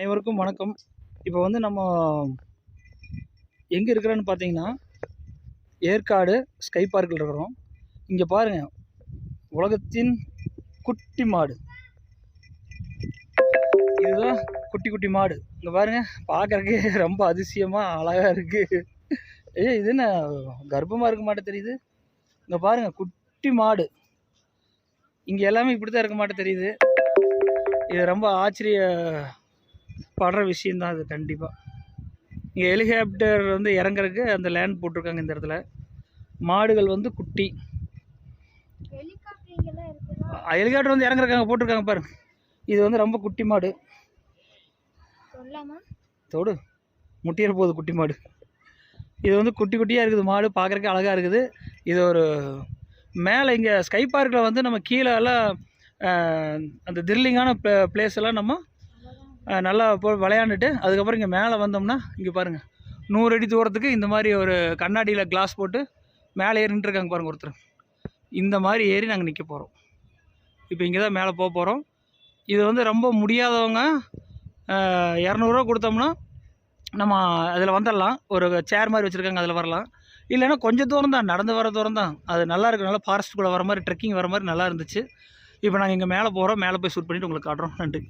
அனைவருக்கும் வணக்கம். இப்போ வந்து நம்ம எங்கே இருக்கிறோன்னு பார்த்தீங்கன்னா ஏற்காடு ஸ்கை பார்க்கில் இருக்கிறோம். இங்கே பாருங்கள் உலகத்தின் குட்டி மாடு. இதுதான் குட்டி குட்டி மாடு. இங்கே பாருங்கள் பார்க்குறக்கே ரொம்ப அதிசயமாக அழகாக இருக்குது ஏ இது என்ன கர்ப்பமாக இருக்க மாட்டே தெரியுது. இங்கே பாருங்கள் குட்டி மாடு. இங்கே எல்லாமே இப்படி தான் இருக்க மாட்டே தெரியுது. இது ரொம்ப ஆச்சரிய படுற விஷயந்தான் அது கண்டிப்பாக இங்கே ஹெலிகாப்டர் வந்து இறங்குறதுக்கு அந்த லேண்ட் போட்டிருக்காங்க இந்த இடத்துல. மாடுகள் வந்து குட்டி. ஹெலிகாப்டர் வந்து இறங்குறக்காங்க போட்டிருக்காங்க பாரு. இது வந்து ரொம்ப குட்டி மாடு. தோடு. முட்டியிற போகுது குட்டி மாடு. இது வந்து குட்டி குட்டியாக இருக்குது மாடு பார்க்குறக்கு அழகாக இருக்குது. இது ஒரு மேலே இங்கே ஸ்கை பார்க்கில் வந்து நம்ம கீழே எல்லாம் அந்த த்ரில்லிங்கான ப்ளே பிளேஸ் எல்லாம் நம்ம நல்லா போ விளையாண்டுட்டு அதுக்கப்புறம் இங்கே மேலே வந்தோம்னா இங்கே பாருங்கள் நூறு அடி தூரத்துக்கு இந்த மாதிரி ஒரு கண்ணாடியில் கிளாஸ் போட்டு மேலே ஏறி நின்றுருக்காங்க பாருங்கள் ஒருத்தர். இந்த மாதிரி ஏறி நாங்கள் நிற்க போகிறோம் இப்போ இங்கே தான் மேலே போக போகிறோம் இது வந்து ரொம்ப முடியாதவங்க இரநூறுவா கொடுத்தோம்னா நம்ம அதில் வந்துடலாம் ஒரு சேர் மாதிரி வச்சுருக்காங்க அதில் வரலாம். இல்லைன்னா கொஞ்சம் தூரம் தான் நடந்து வர தூரம் தான். அது நல்லா இருக்கு நல்லா ஃபாரஸ்ட்டுக்குள்ளே வர மாதிரி ட்ரெக்கிங் வர மாதிரி நல்லா இருந்துச்சு. இப்போ நாங்கள் இங்கே மேலே போகிறோம் மேலே போய் ஷூட் பண்ணிவிட்டு உங்களுக்கு காட்டுறோம். நன்றி.